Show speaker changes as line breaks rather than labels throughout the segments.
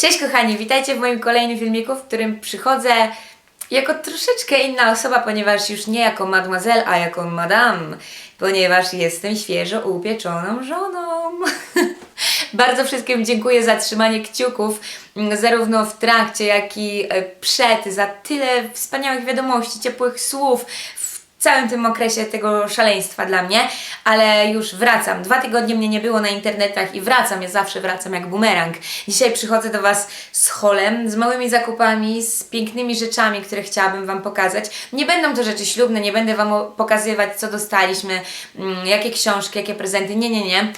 Cześć kochani, witajcie w moim kolejnym filmiku, w którym przychodzę jako troszeczkę inna osoba, ponieważ już nie jako mademoiselle, a jako madame, ponieważ jestem świeżo upieczoną żoną. Bardzo wszystkim dziękuję za trzymanie kciuków, m, zarówno w trakcie, jak i e, przed, za tyle wspaniałych wiadomości, ciepłych słów, całym tym okresie tego szaleństwa dla mnie, ale już wracam. Dwa tygodnie mnie nie było na internetach i wracam, ja zawsze wracam jak bumerang. Dzisiaj przychodzę do Was z holem, z małymi zakupami, z pięknymi rzeczami, które chciałabym Wam pokazać. Nie będą to rzeczy ślubne, nie będę Wam pokazywać, co dostaliśmy, mm, jakie książki, jakie prezenty. Nie, nie, nie.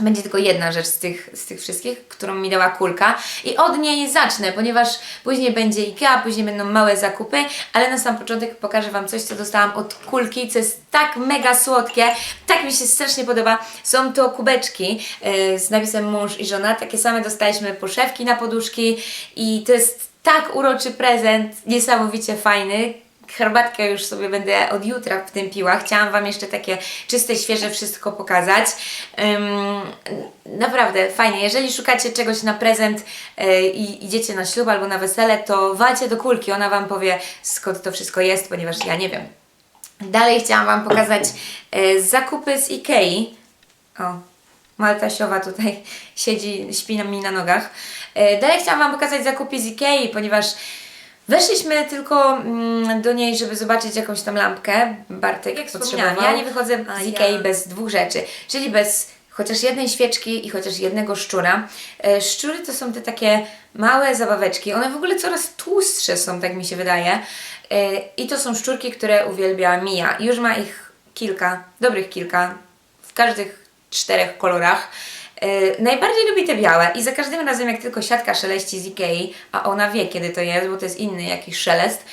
Będzie tylko jedna rzecz z tych, z tych wszystkich, którą mi dała kulka. I od niej zacznę, ponieważ później będzie IKEA, później będą małe zakupy, ale na sam początek pokażę Wam coś, co dostałam od kulki, co jest tak mega słodkie, tak mi się strasznie podoba. Są to kubeczki yy, z napisem mąż i żona, takie same dostaliśmy poszewki na poduszki i to jest tak uroczy prezent, niesamowicie fajny, herbatkę już sobie będę od jutra w tym piła. Chciałam Wam jeszcze takie czyste, świeże wszystko pokazać. Naprawdę fajnie. Jeżeli szukacie czegoś na prezent yy, i idziecie na ślub albo na wesele, to walcie do kulki. Ona Wam powie skąd to wszystko jest, ponieważ ja nie wiem. Dalej chciałam Wam pokazać yy, zakupy z Ikei. O, Malta Siowa tutaj siedzi, śpi mi na nogach. E, Dalej chciałam Wam pokazać zakupy z Ikei, ponieważ weszliśmy tylko mm, do niej, żeby zobaczyć jakąś tam lampkę. Bartek jak
wspominałam,
Ja nie wychodzę z
ja-
Ikei bez dwóch rzeczy, czyli bez chociaż jednej świeczki i chociaż jednego szczura. E, Szczury to są te takie małe zabaweczki. One w ogóle coraz tłustsze są, tak mi się wydaje. E, I to są szczurki, które uwielbia Mia. Już ma ich kilka, dobrych kilka, w każdych czterech kolorach. Yy, najbardziej lubi te białe i za każdym razem jak tylko siatka szeleści z Ikei, a ona wie kiedy to jest, bo to jest inny jakiś szelest,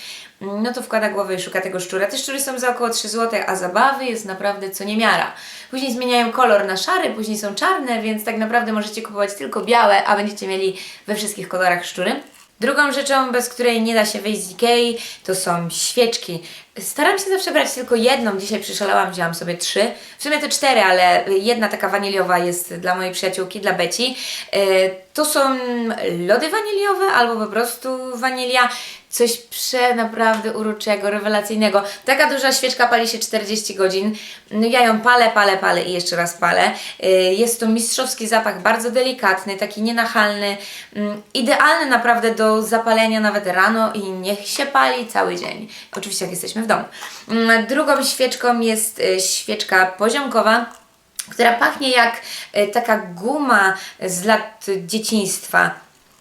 no to wkłada głowę i szuka tego szczura. Te szczury są za około 3 zł, a zabawy jest naprawdę co niemiara. Później zmieniają kolor na szary, później są czarne, więc tak naprawdę możecie kupować tylko białe, a będziecie mieli we wszystkich kolorach szczury. Drugą rzeczą, bez której nie da się wyjść z Ikei, to są świeczki. Staram się zawsze brać tylko jedną. Dzisiaj przyszalałam, wzięłam sobie trzy. W sumie to cztery, ale jedna taka waniliowa jest dla mojej przyjaciółki, dla Beci. Yy, To są lody waniliowe albo po prostu wanilia. Coś prze naprawdę uroczego, rewelacyjnego. Taka duża świeczka pali się 40 godzin. No ja ją palę, palę, palę i jeszcze raz palę. Yy, Jest to mistrzowski zapach, bardzo delikatny, taki nienachalny. mm, Idealny naprawdę do zapalenia nawet rano i niech się pali cały dzień. Oczywiście jak jesteśmy w domu. Mm, Drugą świeczką jest y, świeczka poziomkowa która pachnie jak e, taka guma z lat dzieciństwa.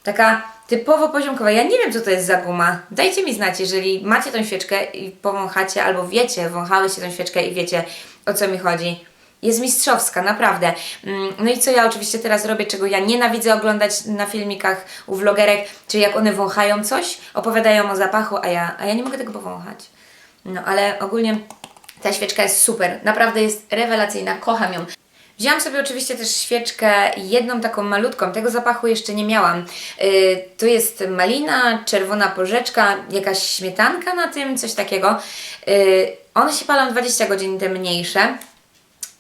Taka typowo poziomkowa. Ja nie wiem, co to jest za guma. Dajcie mi znać, jeżeli macie tą świeczkę i powąchacie, albo wiecie, wąchałyście tą świeczkę i wiecie, o co mi chodzi. Jest mistrzowska, naprawdę. Mm, No i co ja oczywiście teraz robię, czego ja nienawidzę oglądać na filmikach u vlogerek, czyli jak one wąchają coś, opowiadają o zapachu, a ja, a ja nie mogę tego powąchać. No ale ogólnie ta świeczka jest super, naprawdę jest rewelacyjna, kocham ją. Wzięłam sobie oczywiście też świeczkę, jedną taką malutką, tego zapachu jeszcze nie miałam. Yy, to jest malina, czerwona porzeczka, jakaś śmietanka na tym, coś takiego. Yy, one się palą 20 godzin, te mniejsze.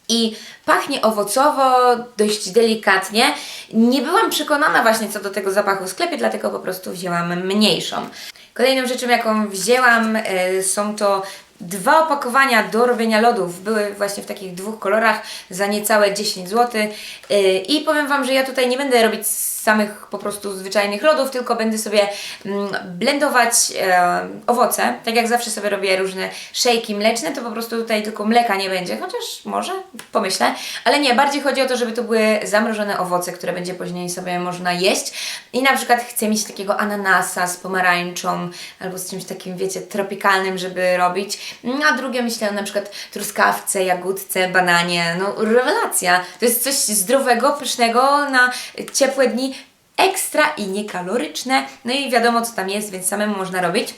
I pachnie owocowo, dość delikatnie. Nie byłam przekonana właśnie co do tego zapachu w sklepie, dlatego po prostu wzięłam mniejszą. Kolejną rzeczą, jaką wzięłam, e, są to dwa opakowania do robienia lodów. Były właśnie w takich dwóch kolorach za niecałe 10 zł. E, I powiem Wam, że ja tutaj nie będę robić samych po prostu zwyczajnych lodów, tylko będę sobie mm, blendować e, owoce. Tak jak zawsze sobie robię różne szejki mleczne, to po prostu tutaj tylko mleka nie będzie, chociaż może, pomyślę. Ale nie, bardziej chodzi o to, żeby to były zamrożone owoce, które będzie później sobie można jeść. I na przykład chcę mieć takiego ananasa z pomarańczą albo z czymś takim, wiecie, tropikalnym, żeby robić. No, A drugie myślę na przykład truskawce, jagódce, bananie. No rewelacja. To jest coś zdrowego, pysznego na ciepłe dni, ekstra i niekaloryczne. No i wiadomo co tam jest, więc samemu można robić.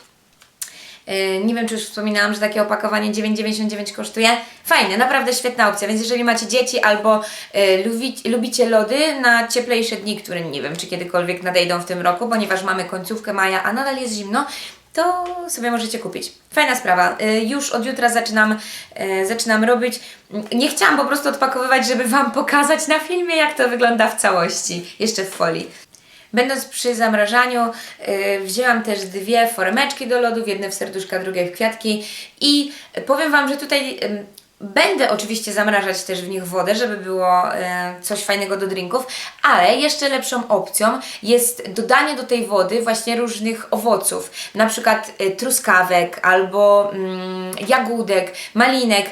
Yy, Nie wiem, czy już wspominałam, że takie opakowanie 9,99 kosztuje. Fajne, naprawdę świetna opcja. Więc jeżeli macie dzieci albo yy, lubi, lubicie lody na cieplejsze dni, które nie wiem, czy kiedykolwiek nadejdą w tym roku, ponieważ mamy końcówkę maja, a nadal jest zimno, to sobie możecie kupić. Fajna sprawa. Y, Już od jutra zaczynam, y, zaczynam robić. Nie chciałam po prostu odpakowywać, żeby Wam pokazać na filmie, jak to wygląda w całości, jeszcze w folii. Będąc przy zamrażaniu, yy, wzięłam też dwie foremeczki do lodów, jedne w serduszka, drugie w kwiatki i powiem Wam, że tutaj Będę oczywiście zamrażać też w nich wodę, żeby było e, coś fajnego do drinków, ale jeszcze lepszą opcją jest dodanie do tej wody właśnie różnych owoców, na przykład e, truskawek albo mm, jagódek, malinek,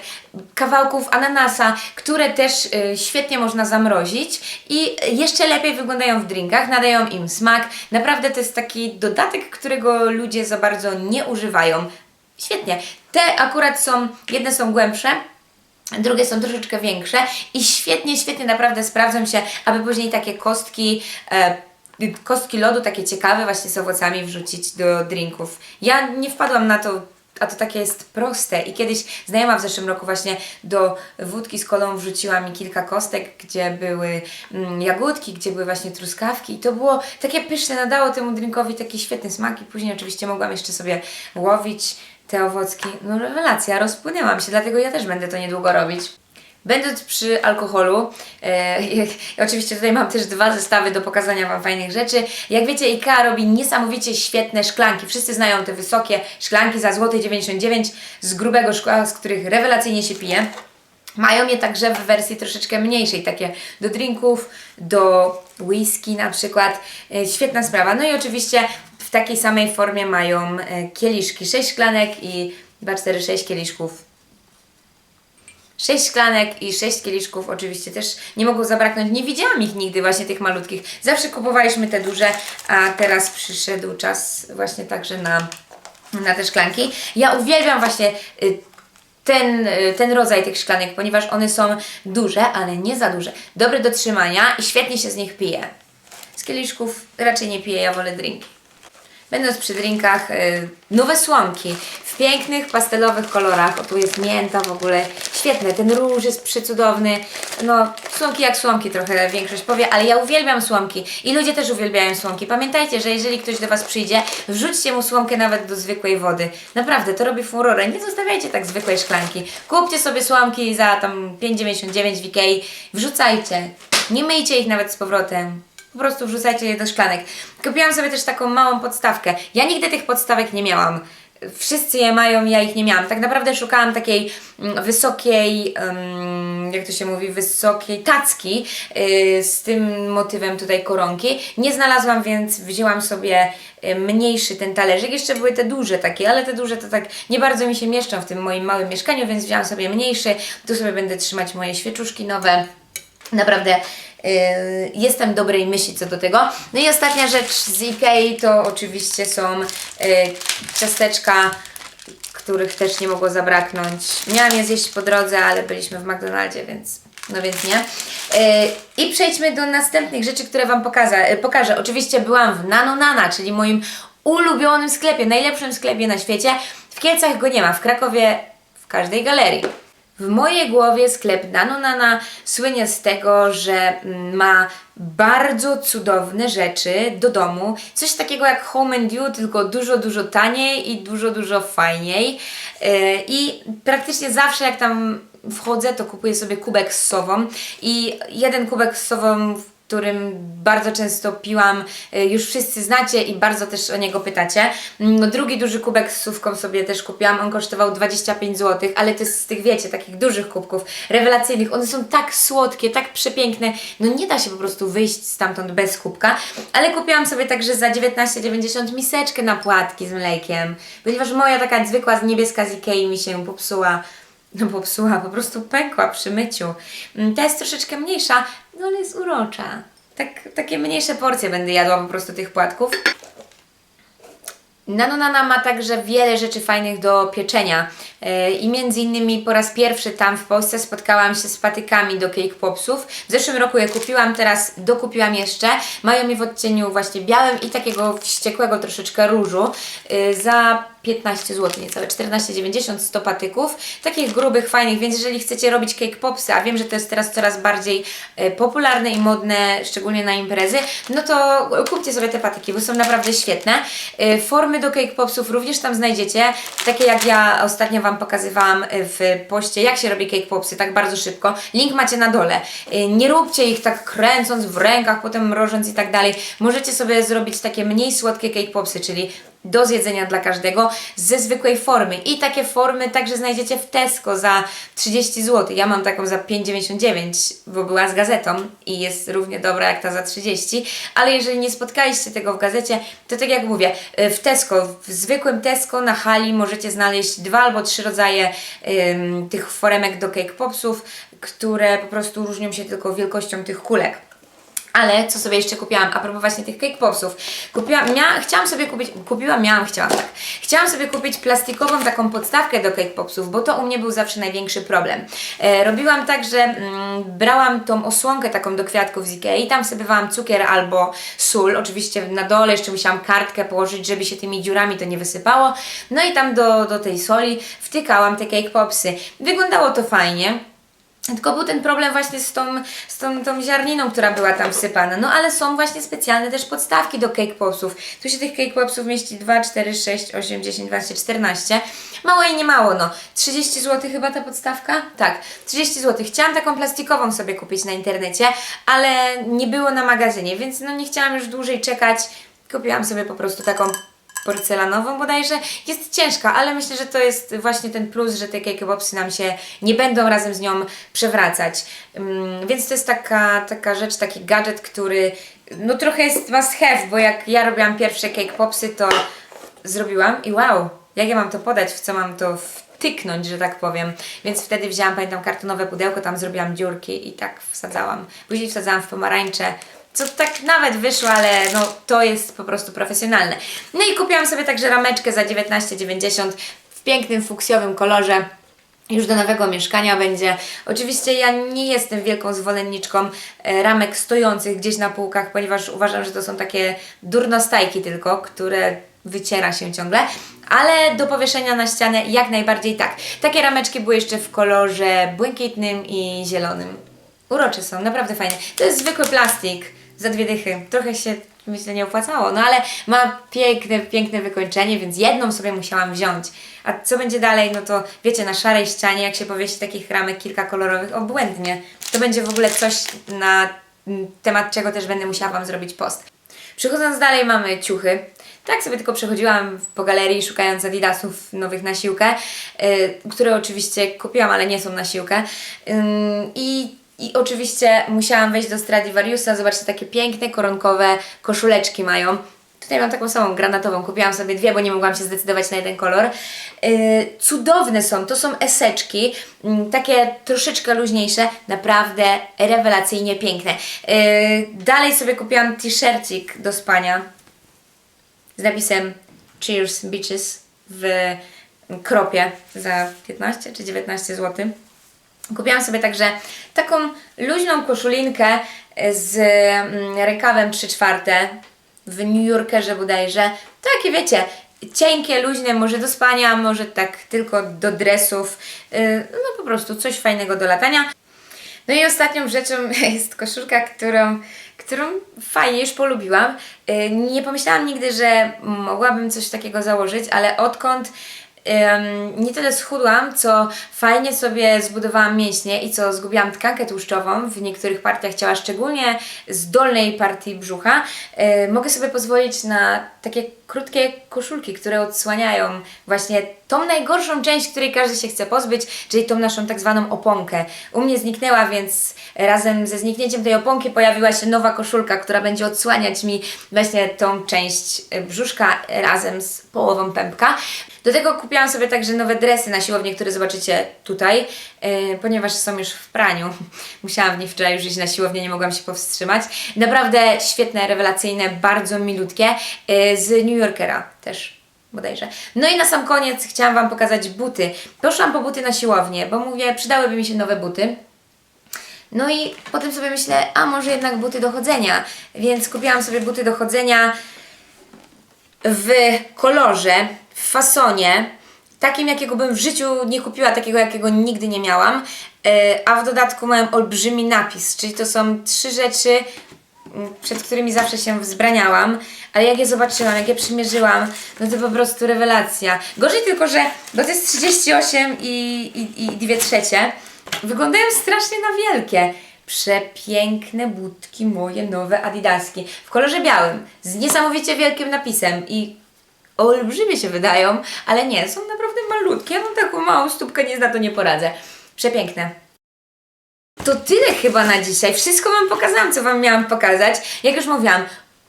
kawałków ananasa, które też e, świetnie można zamrozić i jeszcze lepiej wyglądają w drinkach, nadają im smak. Naprawdę to jest taki dodatek, którego ludzie za bardzo nie używają. Świetnie. Te akurat są, jedne są głębsze, Drugie są troszeczkę większe i świetnie, świetnie naprawdę sprawdzą się, aby później takie kostki, e, kostki lodu, takie ciekawe właśnie z owocami wrzucić do drinków. Ja nie wpadłam na to, a to takie jest proste. I kiedyś znajoma w zeszłym roku właśnie do wódki z kolą wrzuciła mi kilka kostek, gdzie były mm, jagódki, gdzie były właśnie truskawki. I to było takie pyszne, nadało temu drinkowi taki świetny smak i później oczywiście mogłam jeszcze sobie łowić te owocki. No rewelacja, rozpłynęłam się, dlatego ja też będę to niedługo robić. Będąc przy alkoholu, e, i oczywiście tutaj mam też dwa zestawy do pokazania Wam fajnych rzeczy. Jak wiecie, IKEA robi niesamowicie świetne szklanki. Wszyscy znają te wysokie szklanki za złoty 99 z grubego szkła, z których rewelacyjnie się pije. Mają je także w wersji troszeczkę mniejszej, takie do drinków, do whisky na przykład. E, świetna sprawa. No i oczywiście takiej samej formie mają e, kieliszki, 6 szklanek i 2, 4, 6 kieliszków 6 szklanek i 6 kieliszków oczywiście też nie mogą zabraknąć. Nie widziałam ich nigdy właśnie tych malutkich. Zawsze kupowaliśmy te duże, a teraz przyszedł czas właśnie także na, na te szklanki. Ja uwielbiam właśnie y, ten, y, ten rodzaj tych szklanek, ponieważ one są duże, ale nie za duże. Dobre do trzymania i świetnie się z nich pije. Z kieliszków raczej nie piję, ja wolę drinki. Będąc przy drinkach, y, nowe słomki w pięknych pastelowych kolorach. O, tu jest mięta w ogóle. Świetne, ten róż jest przecudowny. No, słomki jak słomki trochę większość powie, ale ja uwielbiam słomki i ludzie też uwielbiają słomki. Pamiętajcie, że jeżeli ktoś do Was przyjdzie, wrzućcie mu słomkę nawet do zwykłej wody. Naprawdę, to robi furorę. Nie zostawiajcie tak zwykłej szklanki. Kupcie sobie słomki za tam 5,99 w Ikei, wrzucajcie. Nie myjcie ich nawet z powrotem. Po prostu wrzucajcie je do szklanek. Kupiłam sobie też taką małą podstawkę. Ja nigdy tych podstawek nie miałam. Wszyscy je mają, ja ich nie miałam. Tak naprawdę szukałam takiej mm, wysokiej, um, jak to się mówi, wysokiej tacki yy, z tym motywem tutaj koronki. Nie znalazłam, więc wzięłam sobie y, mniejszy ten talerzyk. Jeszcze były te duże takie, ale te duże to tak nie bardzo mi się mieszczą w tym moim małym mieszkaniu, więc wzięłam sobie mniejszy. Tu sobie będę trzymać moje świeczuszki nowe. Naprawdę jestem dobrej myśli co do tego. No i ostatnia rzecz z Ikei to oczywiście są yy, ciasteczka, których też nie mogło zabraknąć. Miałam je zjeść po drodze, ale byliśmy w McDonaldzie, więc no więc nie. Yy, I przejdźmy do następnych rzeczy, które Wam pokażę. Yy, pokażę. Oczywiście byłam w Nano Nana, czyli moim ulubionym sklepie, najlepszym sklepie na świecie. W Kielcach go nie ma, w Krakowie w każdej galerii. W mojej głowie sklep Nano Nana słynie z tego, że mm, ma bardzo cudowne rzeczy do domu. Coś takiego jak Home and You, tylko dużo, dużo taniej i dużo, dużo fajniej. Yy, I praktycznie zawsze jak tam wchodzę, to kupuję sobie kubek z sową i jeden kubek z sową którym bardzo często piłam, y, już wszyscy znacie i bardzo też o niego pytacie. Mm, Drugi duży kubek z sówką sobie też kupiłam, on kosztował 25 zł, ale to jest z tych, wiecie, takich dużych kubków, rewelacyjnych. One są tak słodkie, tak przepiękne, no nie da się po prostu wyjść stamtąd bez kubka, ale kupiłam sobie także za 19,90 miseczkę na płatki z mlekiem, ponieważ moja taka zwykła niebieska z Ikei mi się popsuła no popsuła, po prostu pękła przy myciu. Mm, Ta jest troszeczkę mniejsza, no ale jest urocza. Tak, takie mniejsze porcje będę jadła po prostu tych płatków. Nano Nana ma także wiele rzeczy fajnych do pieczenia Yy, i między innymi po raz pierwszy tam w Polsce spotkałam się z patykami do cake popsów. W zeszłym roku je kupiłam, teraz dokupiłam jeszcze. Mają je w odcieniu właśnie białym i takiego wściekłego troszeczkę różu. Yy, Za 15 zł, niecałe 14,90 100 patyków, takich grubych, fajnych, więc jeżeli chcecie robić cake popsy, a wiem, że to jest teraz coraz bardziej e, popularne i modne, szczególnie na imprezy, no to kupcie sobie te patyki, bo są naprawdę świetne. E, Formy do cake popsów również tam znajdziecie, takie jak ja ostatnio Wam pokazywałam w poście, jak się robi cake popsy, tak bardzo szybko. Link macie na dole. E, Nie róbcie ich tak kręcąc w rękach, potem mrożąc i tak dalej. Możecie sobie zrobić takie mniej słodkie cake popsy, czyli do zjedzenia dla każdego ze zwykłej formy. I takie formy także znajdziecie w Tesco za 30 zł. Ja mam taką za 5,99, bo była z gazetą i jest równie dobra jak ta za 30. Ale jeżeli nie spotkaliście tego w gazecie, to tak jak mówię, y, w Tesco, w zwykłym Tesco na hali możecie znaleźć dwa albo trzy rodzaje ym, tych foremek do cake popsów, które po prostu różnią się tylko wielkością tych kulek. Ale co sobie jeszcze kupiłam, a propos właśnie tych cake popsów, kupiłam, mia, chciałam sobie kupić, kupiłam, miałam, chciałam tak, chciałam sobie kupić plastikową taką podstawkę do cake popsów, bo to u mnie był zawsze największy problem. E, robiłam tak, że mm, brałam tą osłonkę taką do kwiatków z Ikei, tam wsypywałam cukier albo sól, oczywiście na dole jeszcze musiałam kartkę położyć, żeby się tymi dziurami to nie wysypało, no i tam do, do tej soli wtykałam te cake popsy. Wyglądało to fajnie, tylko był ten problem właśnie z tą, z tą, tą ziarniną, która była tam wsypana. No ale są właśnie specjalne też podstawki do cake popsów. Tu się tych cake popsów mieści 2, 4, 6, 8, 10, 12, 14. Mało i nie mało, no. 30 zł chyba ta podstawka? Tak, 30 zł. Chciałam taką plastikową sobie kupić na internecie, ale nie było na magazynie, więc no nie chciałam już dłużej czekać. Kupiłam sobie po prostu taką porcelanową bodajże. Jest ciężka, ale myślę, że to jest właśnie ten plus, że te popsy nam się nie będą razem z nią przewracać. Ym, więc to jest taka, taka rzecz, taki gadżet, który no trochę jest must have, bo jak ja robiłam pierwsze cake popsy, to zrobiłam i wow, jak ja mam to podać, w co mam to wtyknąć, że tak powiem. Więc wtedy wzięłam, pamiętam, kartonowe pudełko, tam zrobiłam dziurki i tak wsadzałam. Później wsadzałam w pomarańcze, co tak nawet wyszło, ale no to jest po prostu profesjonalne. No i kupiłam sobie także rameczkę za 19,90 w pięknym fuksjowym kolorze. Już do nowego mieszkania będzie. Oczywiście ja nie jestem wielką zwolenniczką e, ramek stojących gdzieś na półkach, ponieważ uważam, że to są takie durnostajki tylko, które wyciera się ciągle, ale do powieszenia na ścianę jak najbardziej tak. Takie rameczki były jeszcze w kolorze błękitnym i zielonym. Urocze są, naprawdę fajne. To jest zwykły plastik za dwie dychy. Trochę się myślę nie opłacało, no ale ma piękne, piękne wykończenie, więc jedną sobie musiałam wziąć. A co będzie dalej, no to wiecie, na szarej ścianie, jak się powiesi takich ramek kilka kolorowych, obłędnie. To będzie w ogóle coś na temat czego też będę musiała Wam zrobić post. Przechodząc dalej mamy ciuchy. Tak sobie tylko przechodziłam po galerii szukając adidasów nowych na siłkę, y, które oczywiście kupiłam, ale nie są na siłkę. Ym, I i oczywiście musiałam wejść do Stradivariusa, zobaczcie, takie piękne, koronkowe koszuleczki mają. Tutaj mam taką samą granatową, kupiłam sobie dwie, bo nie mogłam się zdecydować na jeden kolor. Yy, cudowne są, to są eseczki, mm, takie troszeczkę luźniejsze, naprawdę rewelacyjnie piękne. Yy, dalej sobie kupiłam t-shircik do spania z napisem Cheers Beaches w kropie za 15 czy 19 zł. Kupiłam sobie także taką luźną koszulinkę z mm, rękawem 3 czwarte w New Yorkerze bodajże. Takie wiecie, cienkie, luźne, może do spania, może tak tylko do dresów. Yy, No po prostu coś fajnego do latania. No i ostatnią rzeczą jest koszulka, którą, którą fajnie już polubiłam. Yy, Nie pomyślałam nigdy, że mogłabym coś takiego założyć, ale odkąd nie tyle schudłam, co fajnie sobie zbudowałam mięśnie i co zgubiłam tkankę tłuszczową w niektórych partiach ciała, szczególnie z dolnej partii brzucha, mogę sobie pozwolić na takie krótkie koszulki, które odsłaniają właśnie tą najgorszą część, której każdy się chce pozbyć, czyli tą naszą tak zwaną oponkę. U mnie zniknęła, więc razem ze zniknięciem tej oponki pojawiła się nowa koszulka, która będzie odsłaniać mi właśnie tą część brzuszka razem z połową pępka. Do tego kupiłam sobie także nowe dresy na siłownię, które zobaczycie tutaj, yy, ponieważ są już w praniu. Musiałam w nich wczoraj już iść na siłownię, nie mogłam się powstrzymać. Naprawdę świetne, rewelacyjne, bardzo milutkie, yy, z New Yorkera też bodajże. No i na sam koniec chciałam Wam pokazać buty. Poszłam po buty na siłownię, bo mówię, przydałyby mi się nowe buty. No i potem sobie myślę, a może jednak buty do chodzenia. Więc kupiłam sobie buty do chodzenia w kolorze w fasonie, takim jakiego bym w życiu nie kupiła, takiego jakiego nigdy nie miałam, e, a w dodatku mają olbrzymi napis, czyli to są trzy rzeczy, m, przed którymi zawsze się wzbraniałam, ale jak je zobaczyłam, jak je przymierzyłam, no to po prostu rewelacja. Gorzej tylko, że, bo to jest 38 i, i, i dwie trzecie, wyglądają strasznie na wielkie. Przepiękne budki moje nowe adidaski w kolorze białym, z niesamowicie wielkim napisem i olbrzymie się wydają, ale nie, są naprawdę malutkie. Ja mam taką małą stópkę, nic na to nie poradzę. Przepiękne. To tyle chyba na dzisiaj. Wszystko Wam pokazałam, co Wam miałam pokazać. Jak już mówiłam,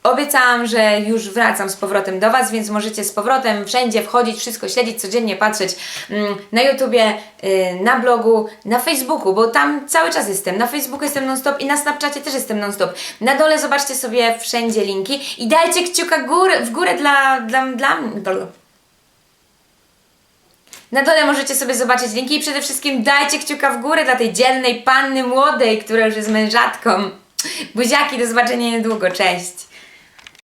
obiecałam, że już wracam z powrotem do Was, więc możecie z powrotem wszędzie wchodzić, wszystko śledzić, codziennie patrzeć mm, na YouTubie, y, na blogu, na Facebooku, bo tam cały czas jestem. Na Facebooku jestem non-stop i na Snapchacie też jestem non-stop. Na dole zobaczcie sobie wszędzie linki i dajcie kciuka w górę dla, dla, dla, dla na dole możecie sobie zobaczyć linki i przede wszystkim dajcie kciuka w górę dla tej dzielnej panny młodej, która już jest mężatką. Buziaki, do zobaczenia niedługo, cześć!